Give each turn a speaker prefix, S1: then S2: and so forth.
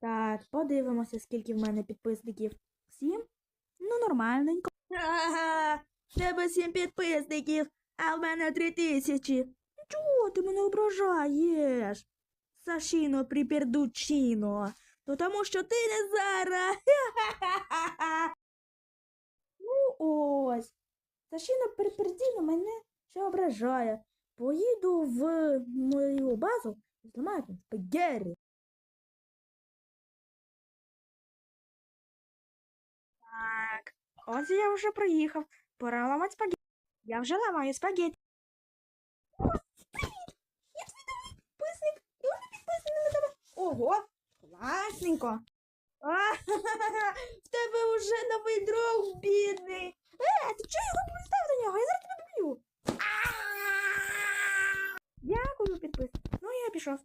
S1: Так, подивимося, скільки в мене підписників. Сім? Ну, нормальненько. Ага, тебе сім підписників, а в мене три тисячі. Чого ти мене ображаєш? Сашіно припердучино. То тому що ти не Зара. Ну ось. Сашіно припердіно мене ще ображає. Поїду в мою базу і зламаю там спагері. Ось я вже приїхав. Пора ламати спагетті. Я вже ламаю спагетті. Я твій новий підписник. І вони підписані на тебе. Ого, класненько. А, в тебе вже новий друг, бідний. Е, ти чого його пристав до нього? Я зараз тебе доб'ю. Дякую, підписник. Ну, я пішов.